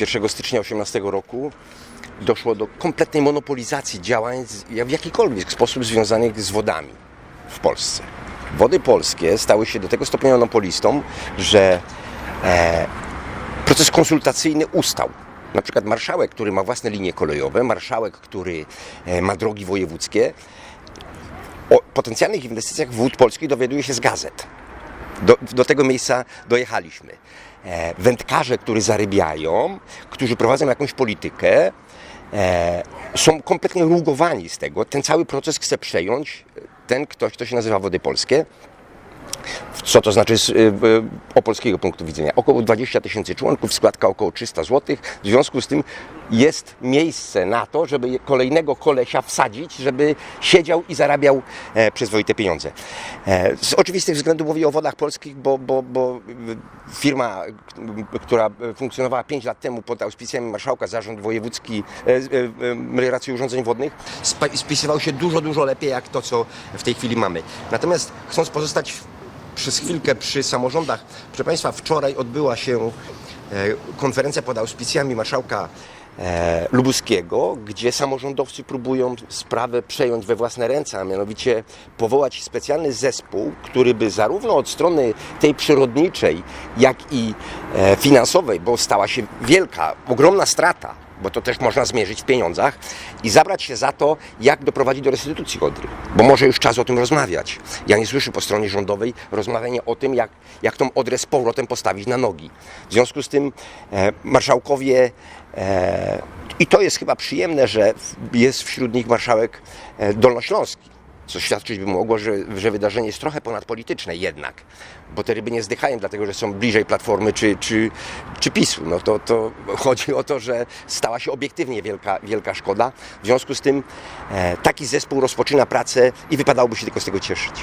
1 stycznia 2018 roku doszło do kompletnej monopolizacji działań w jakikolwiek sposób związanych z wodami w Polsce. Wody polskie stały się do tego stopnia monopolistą, że e, proces konsultacyjny ustał. Na przykład marszałek, który ma własne linie kolejowe, marszałek, który e, ma drogi wojewódzkie, o potencjalnych inwestycjach wód polskich dowiaduje się z gazet. Do, do tego miejsca dojechaliśmy. E, wędkarze, którzy zarybiają, którzy prowadzą jakąś politykę, e, są kompletnie rugowani z tego. Ten cały proces chce przejąć ten ktoś, kto się nazywa Wody Polskie. Co to znaczy z y, y, opolskiego punktu widzenia? Około 20 tysięcy członków, składka około 300 zł. W związku z tym jest miejsce na to, żeby kolejnego kolesia wsadzić, żeby siedział i zarabiał e, przyzwoite pieniądze. E, z oczywistych względów mówię o wodach polskich, bo, bo, bo y, firma, która funkcjonowała 5 lat temu pod auspicjami marszałka, zarząd wojewódzki e, e, urządzeń wodnych, spisywał się dużo, dużo lepiej jak to, co w tej chwili mamy. Natomiast chcąc pozostać przez chwilkę przy samorządach. Proszę Państwa, wczoraj odbyła się e, konferencja pod auspicjami marszałka e, Lubuskiego, gdzie samorządowcy próbują sprawę przejąć we własne ręce, a mianowicie powołać specjalny zespół, który by zarówno od strony tej przyrodniczej, jak i e, finansowej, bo stała się wielka, ogromna strata, bo to też można zmierzyć w pieniądzach i zabrać się za to, jak doprowadzić do restytucji Odry. Bo może już czas o tym rozmawiać. Ja nie słyszę po stronie rządowej rozmawiania o tym, jak, jak tą Odrę z powrotem postawić na nogi. W związku z tym e, marszałkowie, e, i to jest chyba przyjemne, że jest wśród nich marszałek e, Dolnośląski. Co świadczyć by mogło, że, że wydarzenie jest trochę ponadpolityczne jednak, bo te ryby nie zdychają dlatego, że są bliżej Platformy czy, czy, czy PiSu. No to, to chodzi o to, że stała się obiektywnie wielka, wielka szkoda. W związku z tym e, taki zespół rozpoczyna pracę i wypadałoby się tylko z tego cieszyć.